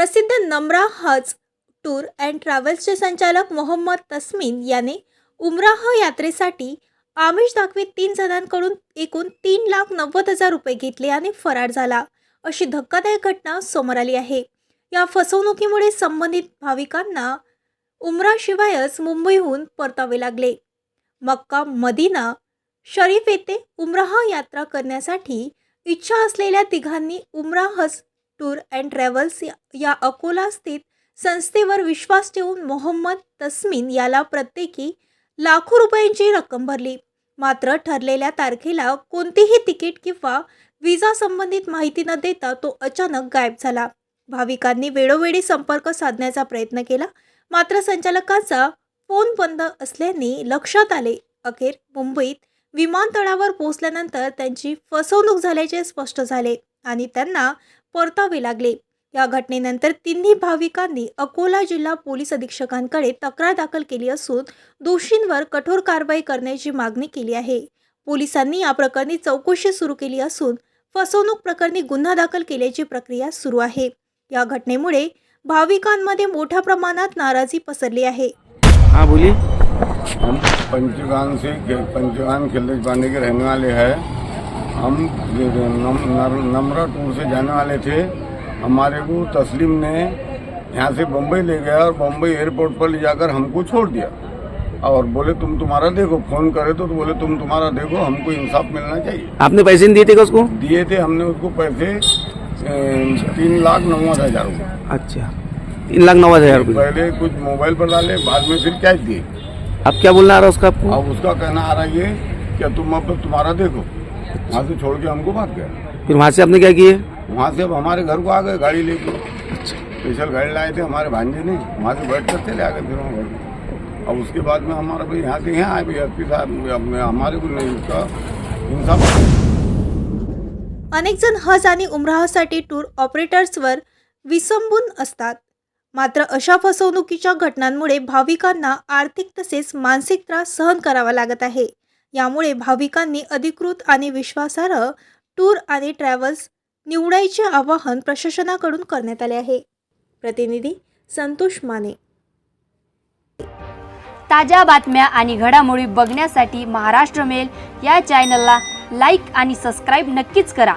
प्रसिद्ध Namra Haj tour and ट्रॅव्हल्सचे संचालक मोहम्मद तस्मीन याने उमराह यात्रेसाठी आमिष दाखवीत तीन जणांकडून एकूण तीन लाख नव्वद हजार रुपये घेतले आणि फरार झाला. अशी धक्कादायक घटना समोर आली आहे. या फसवणुकीमुळे संबंधित भाविकांना उमराशिवायच मुंबईहून परतावे लागले. मक्का मदिना शरीफ येथे उमराह यात्रा करण्यासाठी इच्छा असलेल्या तिघांनी उमराहज टूर अँड ट्रॅव्हल्स या- अकोला स्थित संस्थेवर विश्वास ठेवून मोहम्मद तस्मीन याला प्रत्येकी लाखो रुपयांची रक्कम भरली. मात्र ठरलेल्या तारखेला कोणतीही तिकीट किंवा विजा संबंधित माहिती न देता तो अचानक गायब झाला. भाविकांनी वेळोवेळी संपर्क साधण्याचा प्रयत्न केला. मात्र संचालकांचा फोन बंद असल्याने लक्षात आले. अखेर मुंबईत विमानतळावर पोहोचल्यानंतर त्यांची फसवणूक झाल्याचे स्पष्ट झाले आणि त्यांना परतावे लागले. या घटनेनंतर तिन्ही भाविकांनी अकोला जिल्हा पोलीस अधीक्षकांकडे तक्रार दाखल केली असून दोषींवर कठोर कारवाई करण्याची मागणी केली आहे. पोलिसांनी या प्रकरणी चौकशी सुरू केली असून फसवणूक प्रकरणी गुन्हा दाखल केल्याची प्रक्रिया सुरू आहे. या घटनेमुळे भाविकांमध्ये मोठ्या प्रमाणात नाराजी पसरली आहे. हाँ बोलिए हम पंचगांग से पंचगांग खिल्ली के रहने वाले हैं। हम नमरा टूर से जाने वाले थे हमारे को तस्लीम ने यहाँ से बम्बई ले गया और बम्बई एयरपोर्ट पर ले जाकर हमको छोड़ दिया। और बोले तुम तुम्हारा देखो फ़ोन करे तो, तो बोले तुम तुम्हारा देखो हमको इंसाफ मिलना चाहिए। आपने पैसे नहीं दिए थे उसको? दिए थे हमने उसको पैसे तीन लाख नव्वद हज़ार रुपये अच्छा तीन लाख नौ हज़ार पहले कुछ मोबाइल पर डाले बाद में फिर कैश दिए। अब क्या बोलना आ रहा है उसका आपको? अब उसका कहना आ रहा है कि तुम अब तुम्हारा देखो। वहाँ से छोड़ के हमको भाग गया। फिर वहाँ से आपने क्या किए वहाँ से अब हमारे घर को आ गए गाड़ी लेके। स्पेशल गाड़ी लाए थे हमारे भांजे ने। वहाँ से बैठ कर चले आ गए फिर वहाँ घर को। अब उसके बाद में हमारा भाई यहाँ से यहाँ आए भाई एस पी साहब अपने हमारे को नहीं उसका इंसाफ अनेक जण हज आणि उमराहसाठी टूर ऑपरेटर्सवर विसंबून असतात. मात्र अशा फसवणुकीच्या घटनांमुळे भाविकांना आर्थिक तसेच मानसिक त्रास सहन करावा लागत आहे. यामुळे भाविकांनी अधिकृत आणि विश्वासार्ह टूर आणि ट्रॅव्हल्स निवडायचे आवाहन प्रशासनाकडून करण्यात आले आहे. प्रतिनिधी संतोष माने. ताज्या बातम्या आणि घडामोडी बघण्यासाठी महाराष्ट्र मेल या चॅनलला लाईक आणि सबस्क्राईब नक्कीच करा.